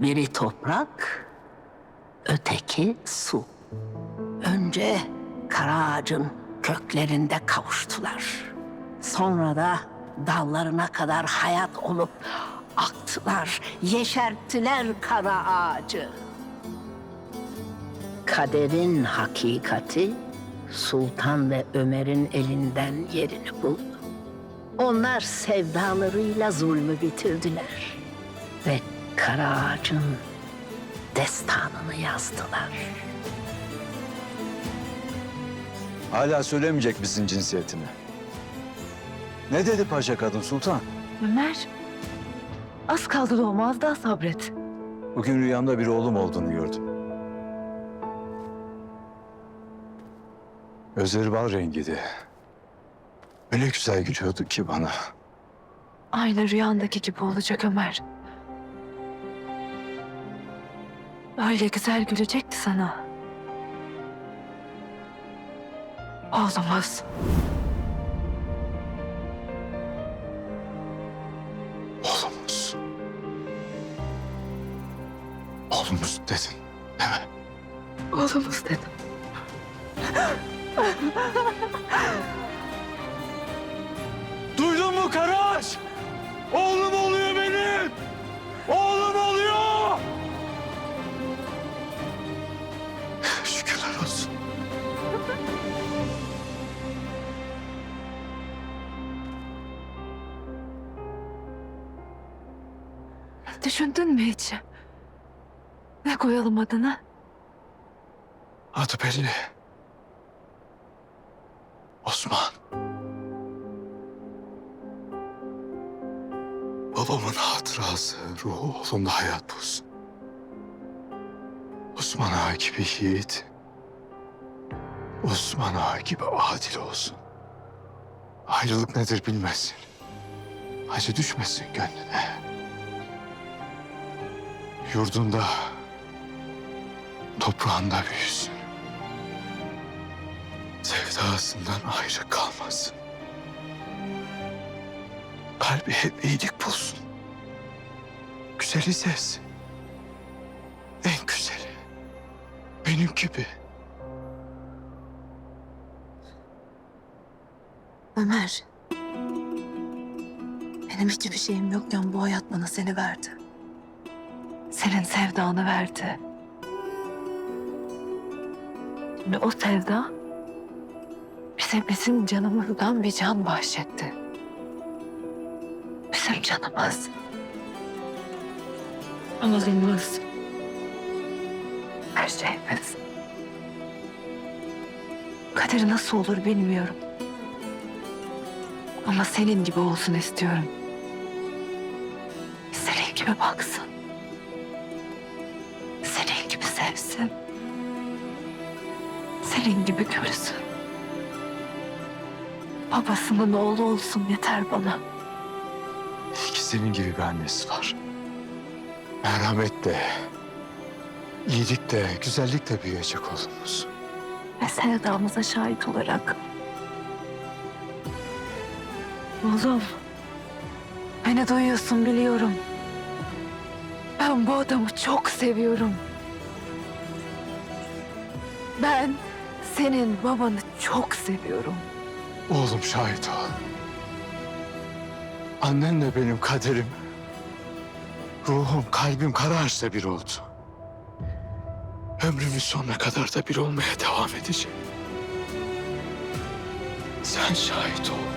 Biri toprak, öteki su. Önce kara ağacın köklerinde kavuştular. Sonra da dallarına kadar hayat olup aktılar, yeşerttiler kara ağacı. Kaderin hakikati Sultan ve Ömer'in elinden yerini buldu. Onlar sevdalarıyla zulmü bitirdiler ve kara ağacın destanını yazdılar. Hala söylemeyecek misin cinsiyetini? Ne dedi paşa kadın sultan? Ömer, az kaldı doğmaz daha sabret. Bugün rüyamda bir oğlum olduğunu gördüm. Gözleri bal rengiydi. Öyle güzel gülüyordu ki bana. Aynı rüyandaki gibi olacak Ömer. Öyle güzel gülecekti sana. Oğlumuz. Oğlumuz. Oğlumuz dedin değil mi? Oğlumuz dedim. Duydun mu Karaş? Düşündün mü hiç? Ne koyalım adını? Adı belli. Osman. Babamın hatırası ruhu oğlumda hayat bulsun. Osman Ağa gibi yiğit. Osman Ağa gibi adil olsun. Ayrılık nedir bilmesin. Acı düşmesin gönlüne. Yurdunda, toprağında büyüsün. Sevdasından ayrı kalmasın. Kalbi hep iyilik bulsun. Güzeli sevsin. En güzeli. Benim gibi. Ömer. Benim hiçbir şeyim yokken bu hayat bana seni verdi. Senin sevdanı verdi. Şimdi o sevda bize bizim canımızdan bir can bahşetti. Bizim canımız. Anadolu'muz. Her şeyimiz. Kaderi nasıl olur bilmiyorum. Ama senin gibi olsun istiyorum. Senin gibi baksın. Sevsin. Senin gibi görsün. Babasının oğlu olsun yeter bana. İyi ki senin gibi bir annesi var. Merhamet de, iyilik de, güzellik de büyüyecek oğlumuz. Ve sevdamıza şahit olarak. Oğlum. Beni duyuyorsun biliyorum. Ben bu adamı çok seviyorum. Ben senin babanı çok seviyorum. Oğlum şahit ol. Annenle benim kaderim, ruhum, kalbim kara ağaçla bir oldu. Ömrümün sonuna kadar da bir olmaya devam edecek. Sen şahit ol.